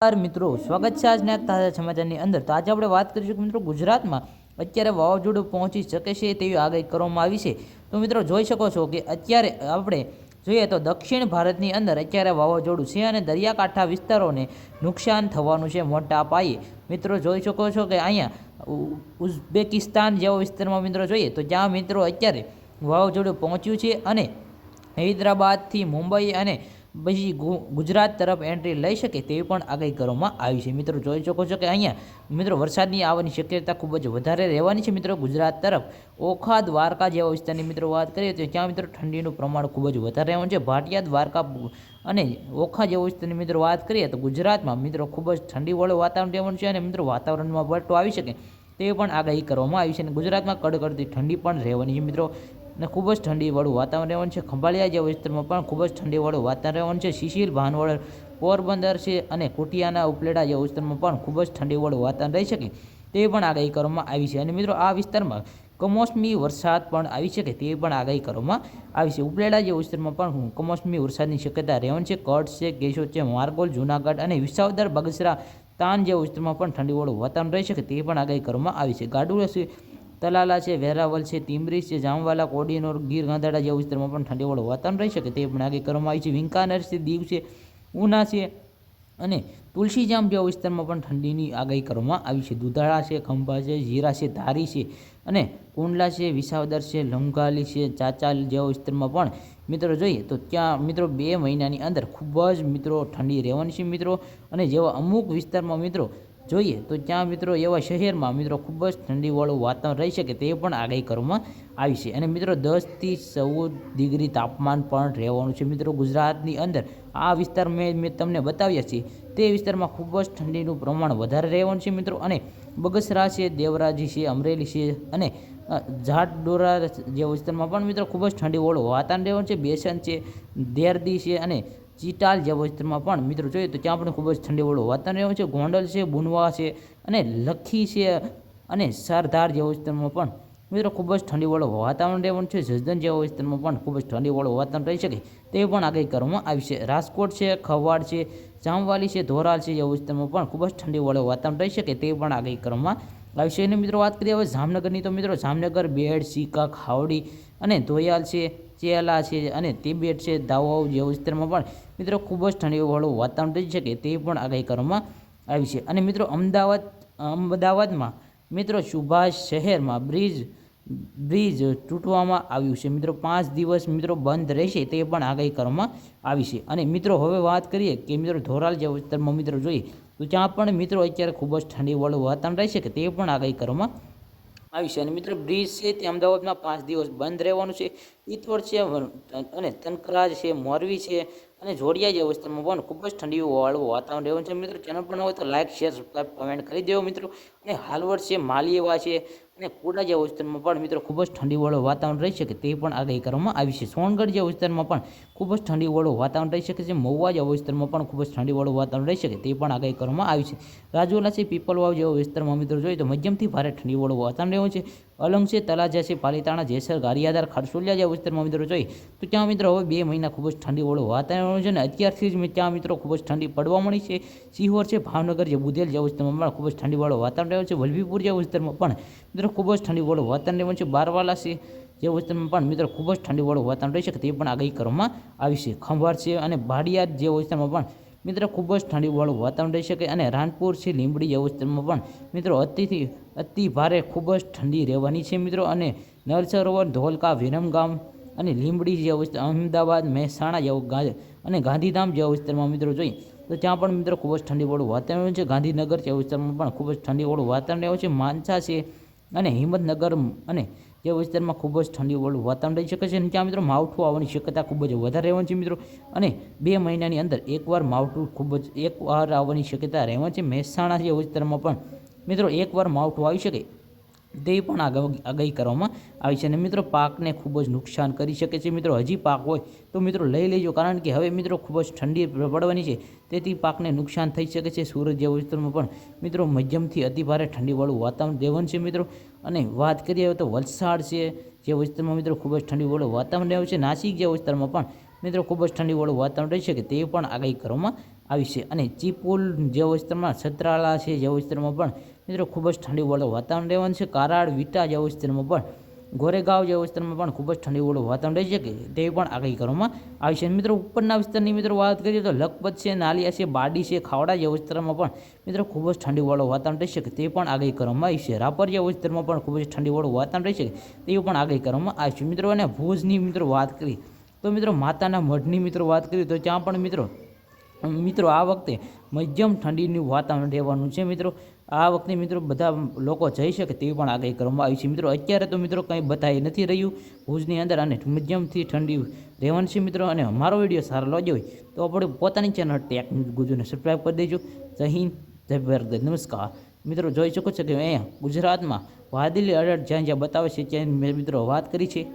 મિત્રો, સ્વાગત છે આજના તાજા સમાચારની અંદર. તો આજે આપણે વાત કરીશું કે મિત્રો, ગુજરાતમાં અત્યારે વાવાઝોડું પહોંચી શકે છે તેવી આગાહી કરવામાં આવી છે. તો મિત્રો, જોઈ શકો છો કે અત્યારે આપણે જોઈએ તો દક્ષિણ ભારતની અંદર અત્યારે વાવાઝોડું છે અને દરિયાકાંઠા વિસ્તારોને નુકસાન થવાનું છે મોટા પાયે. મિત્રો, જોઈ શકો છો કે અહીંયા ઉઝબેકિસ્તાન જેવા વિસ્તારમાં મિત્રો જોઈએ તો જ્યાં મિત્રો અત્યારે વાવાઝોડું પહોંચ્યું છે અને હૈદરાબાદથી મુંબઈ અને પછી ગુજરાત તરફ એન્ટ્રી લઈ શકે તેવી પણ આગાહી કરવામાં આવી છે. મિત્રો જોઈ શકો છો કે અહીંયા, મિત્રો વરસાદની આવવાની શક્યતા ખૂબ જ વધારે રહેવાની છે. મિત્રો ગુજરાત તરફ ઓખા દ્વારકા જેવા વિસ્તારની મિત્રો વાત કરીએ તો ત્યાં મિત્રો ઠંડીનું પ્રમાણ ખૂબ જ વધારે રહેવાનું છે. ભાટિયા, દ્વારકા અને ઓખા જેવા વિસ્તારની મિત્રો વાત કરીએ તો ગુજરાતમાં મિત્રો ખૂબ જ ઠંડીવાળું વાતાવરણ રહેવાનું છે અને મિત્રો વાતાવરણમાં પલટો આવી શકે તેવી પણ આગાહી કરવામાં આવી છે. અને ગુજરાતમાં કડકડતી ઠંડી પણ રહેવાની છે. મિત્રો અને ખૂબ જ ઠંડીવાળું વાતાવરણ છે. ખંભાળિયા જેવા વિસ્તારમાં પણ ખૂબ જ ઠંડીવાળું વાતાવરણ છે. શિશિર, ભાનવડ, પોરબંદર છે અને કોટિયાના ઉપલેટા જેવા વિસ્તારમાં પણ ખૂબ જ ઠંડીવાળું વાતાવરણ રહી શકે તે પણ આગાહી કરવામાં આવી છે. અને મિત્રો, આ વિસ્તારમાં કમોસમી વરસાદ પણ આવી શકે તે પણ આગાહી કરવામાં આવી છે. ઉપલેટા જેવા વિસ્તારમાં પણ કમોસમી વરસાદની શક્યતા રહેવાની છે. કચ્છ છે, કેશોદ છે, માર્ગોલ, જૂનાગઢ અને વિસાવદર, બગસરા, તાન જેવા વિસ્તારમાં પણ ઠંડીવાળું વાતાવરણ રહી શકે તે પણ આગાહી કરવામાં આવી છે. ગાડુ છે તલાલા છે વેરાવલ છે તીમરી છે, જામવાલા, કોડીનોર, ગીર ગાંધાડા જેવા વિસ્તારમાં પણ ઠંડી વાળું વાતાવરણ રહી શકે તે પણ આગાહી કરવામાં આવી છે. વિંકાનેર છે દીવ છે, ઉના છે અને તુલસીજામ જેવા વિસ્તારમાં પણ ઠંડીની આગાહી કરવામાં આવી છે. દુધાળા છે, ખંભા છે, જીરા છે, ધારી છે અને કુંડલા છે, વિસાવદર છે, લંગાલી છે, ચાચાલ જેવા વિસ્તારમાં પણ મિત્રો જોઈએ તો ત્યાં મિત્રો બે મહિનાની અંદર ખૂબ જ મિત્રો ઠંડી રહેવાની છે મિત્રો અને જેવા અમુક વિસ્તારમાં મિત્રો જોઈએ. તો ત્યાં મિત્રો એવા શહેરમાં મિત્રો ખૂબ જ ઠંડીવાળું વાતાવરણ રહી શકે તે પણ આગાહી કરવામાં આવી છે. અને મિત્રો દસથી ચૌદ ડિગ્રી તાપમાન પણ રહેવાનું છે મિત્રો ગુજરાતની અંદર. આ વિસ્તાર મેં મેં તમને બતાવ્યા છે. તે વિસ્તારમાં ખૂબ જ ઠંડીનું પ્રમાણ વધારે રહેવાનું છે મિત્રો. અને બગસરા છે, દેવરાજી છે, અમરેલી છે અને ઝાટડોરા જે વિસ્તારમાં પણ મિત્રો ખૂબ જ ઠંડીવાળું વાતાવરણ રહેવાનું છે. બેસન છે દેરદી છે અને ચિટાલ જેવા વિસ્તારમાં પણ મિત્રો જોઈએ તો ત્યાં પણ ખૂબ જ ઠંડીવાળું વાતાવરણ રહ્યું છે. ગોંડલ છે, બુનવા છે અને લખી છે અને સરદાર જેવા વિસ્તારમાં પણ મિત્રો ખૂબ જ ઠંડીવાળું વાતાવરણ રહેવાનું છે. જસદન જેવા વિસ્તારમાં પણ ખૂબ જ ઠંડીવાળું વાતાવરણ રહી શકે તે પણ આગાહી કરવામાં આવી છે. રાજકોટ છે, ખવાડ છે, જામવાલી છે ધોરાલ છે જેવા વિસ્તારમાં પણ ખૂબ જ ઠંડીવાળું વાતાવરણ રહી શકે તે પણ આગાહી કરવામાં આવી છે. મિત્રો વાત કરીએ હવે જામનગરની તો મિત્રો જામનગર, બેડ સિક્કા ખાવડી અને ધોયાલ છે, ચેલા છે અને તિબેટ છે, દાવાઓ જેવા વિસ્તારમાં પણ મિત્રો ખૂબ જ ઠંડીવાળું વાતાવરણ રહી શકે તે પણ આગાહી કરવામાં આવી છે. અને મિત્રો અમદાવાદ, અમદાવાદમાં મિત્રો સુભાષ શહેરમાં બ્રિજ બ્રિજ તૂટવામાં આવ્યું છે. મિત્રો પાંચ દિવસ મિત્રો બંધ રહેશે તે પણ આગાહી કરવામાં આવી છે. અને મિત્રો હવે વાત કરીએ કે મિત્રો ધોરાલ જેવા વિસ્તારમાં મિત્રો જોઈએ તો ત્યાં પણ મિત્રો અત્યારે ખૂબ જ ઠંડીવાળું વાતાવરણ રહેશે કે તે પણ આગાહી કરવામાં આવી છે. અને મિત્રો, બ્રિજ છે તે અમદાવાદમાં પાંચ દિવસ બંધ રહેવાનું છે. ઈતવડ છે અને તનકરાજ છે મોરવી છે, અને જોડિયા જેવા વિસ્તારમાં પણ ખૂબ જ ઠંડીવાળું વાતાવરણ રહેવાનું છે. મિત્રો, ચેનલ પર ન હોય તો લાઇક શેર, સબસ્ક્રાઈબ, કમેન્ટ કરી દેવો મિત્રો. અને હાલવડ છે, માલીએવા છે અને કુડા જેવા વિસ્તારમાં પણ મિત્રો ખૂબ જ ઠંડીવાળું વાતાવરણ રહી શકે તે પણ આગાહી કરવામાં આવી છે. સોનગઢ જેવા વિસ્તારમાં પણ ખૂબ જ ઠંડીવાળું વાતાવરણ રહી શકે છે. મહુવા જેવા વિસ્તારમાં પણ ખૂબ જ ઠંડીવાળું વાતાવરણ રહી શકે તે પણ આગાહી કરવામાં આવી છે. રાજુલા છે પીપલવાવ જેવા વિસ્તારમાં મિત્રો જોઈએ તો મધ્યમથી ભારે ઠંડીવાળું વાતાવરણ રહ્યું છે. અલંગ છે, તલાજા છે, પાલીતાણા, જેસર ગારિયાદાર ખરસુલિયા જેવા વિસ્તારમાં મિત્રો જોઈએ તો ત્યાં મિત્રો હવે બે મહિના ખૂબ જ ઠંડીવાળું વાતાવરણ છે ને અત્યારથી જ ત્યાં મિત્રો ખૂબ જ ઠંડી પડવા મળી છે. સિહોર છે, ભાવનગર જે બુધેલ જેવા વિસ્તારમાં પણ ખૂબ જ ઠંડીવાળું વાતાવરણ રહ્યું છે. વલભીપુર જેવા વિસ્તારમાં પણ મિત્રો ખૂબ જ ઠંડીવાળું વાતાવરણ રહ્યું છે. બારવાલા છે જે વિસ્તારમાં પણ મિત્રો ખૂબ જ ઠંડીવાળું વાતાવરણ રહી છે તે પણ આગાહી કરવામાં આવી છે. ખંભાર છે અને ભાડિયાદ જેવા વિસ્તારમાં પણ મિત્રો, ખૂબ જ ઠંડીવાળું વાતાવરણ રહી શકે અને રાનપુર છે લીંબડી વિસ્તારમાં પણ મિત્રો, અતિથી, અતિ ભારે ખૂબ જ ઠંડી રહેવાની છે મિત્રો. અને નળ સરોવર ધોલકા, વિરમગામ અને લીંબડી જેવા વિસ્તાર અમદાવાદ, મહેસાણા જેવું ગાંધી અને ગાંધીધામ જેવા વિસ્તારમાં મિત્રો જોઈએ તો ત્યાં પણ મિત્રો ખૂબ જ ઠંડીવાળું વાતાવરણ છે. ગાંધીનગર જેવા વિસ્તારમાં પણ ખૂબ જ ઠંડીવાળું વાતાવરણ રહેવું છે. માનસા છે અને હિંમતનગર અને જે વિસ્તારમાં ખૂબ જ ઠંડી ઠંડીવાળું વાતાવરણ રહી શકે છે અને ત્યાં મિત્રો માવઠું આવવાની શક્યતા ખૂબ જ વધારે રહેવાની છે મિત્રો. અને બે મહિનાની અંદર એકવાર માવઠું ખૂબ જ એકવાર આવવાની શક્યતા રહેવાની છે. મહેસાણા જે વિસ્તારમાં પણ મિત્રો એકવાર માવઠું આવી શકે તે પણ આગાહી કરવામાં આવી છે. અને મિત્રો, પાકને ખૂબ જ નુકસાન કરી શકે છે. મિત્રો, હજી પાક હોય તો મિત્રો લઈ લેજો. કારણ કે હવે મિત્રો ખૂબ જ ઠંડી પડવાની છે. તેથી પાકને નુકસાન થઈ શકે છે. સુરત જેવા વિસ્તારમાં પણ મિત્રો મધ્યમથી અતિભારે ઠંડીવાળું વાતાવરણ રહેવાનું છે મિત્રો. અને વાત કરીએ તો વલસાડ છે, જે વિસ્તારમાં મિત્રો ખૂબ જ ઠંડીવાળું વાતાવરણ રહેવું છે. નાસિક જેવા વિસ્તારમાં પણ મિત્રો ખૂબ જ ઠંડીવાળું વાતાવરણ રહી શકે તે પણ આગાહી કરવામાં આવી છે. અને ચીપોલ જેવા વિસ્તારમાં છત્રાળા છે જેવા વિસ્તારમાં પણ મિત્રો, ખૂબ જ ઠંડીવાળું વાતાવરણ રહેવાનું છે. કારાડ વિટા જેવા વિસ્તારમાં પણ, ગોરેગાંવ જેવા વિસ્તારમાં પણ ખૂબ જ ઠંડીવાળું વાતાવરણ રહેશે કે તે પણ આગાહી કરવામાં આવી છે. મિત્રો, ઉપરના વિસ્તારની મિત્રો વાત કરીએ તો લખપત છે, નાલિયા છે, બાડી છે, ખાવડા જેવા વિસ્તારમાં પણ, મિત્રો, ખૂબ જ ઠંડીવાળું વાતાવરણ રહેશે કે તે પણ આગાહી કરવામાં આવી છે. રાપર જેવા વિસ્તારમાં પણ ખૂબ જ ઠંડીવાળું વાતાવરણ રહેશે તે પણ આગાહી કરવામાં આવી છે. મિત્રો, અને ભુજની મિત્રો વાત કરી તો મિત્રો, માતાના મઢની મિત્રો વાત કરી તો ત્યાં પણ મિત્રો મિત્રો, આ વખતે મધ્યમ ઠંડીનું વાતાવરણ રહેવાનું છે, મિત્રો. આ વખતે, મિત્રો, બધા લોકો જઈ શકે તેવી પણ આગાહી કરવામાં આવી છે. મિત્રો, અત્યારે તો, મિત્રો, કંઈ બતાવી નથી રહ્યું. ભુજની અંદર અને મધ્યમથી ઠંડી રહેવાની છે, મિત્રો. અને અમારો વીડિયો સારો લાગ્યો હોય તો આપણે પોતાની ચેનલ ટેક ગુજુને સબસ્ક્રાઈબ કરી દેજો. જય હિન્દ, જય ભારત, નમસ્કાર. મિત્રો, જોઈ શકો છો કે અહીંયા ગુજરાતમાં વાદળી અલર્ટ જ્યાં જ્યાં બતાવે છે, ત્યાં મેં, મિત્રો, વાત કરી છે.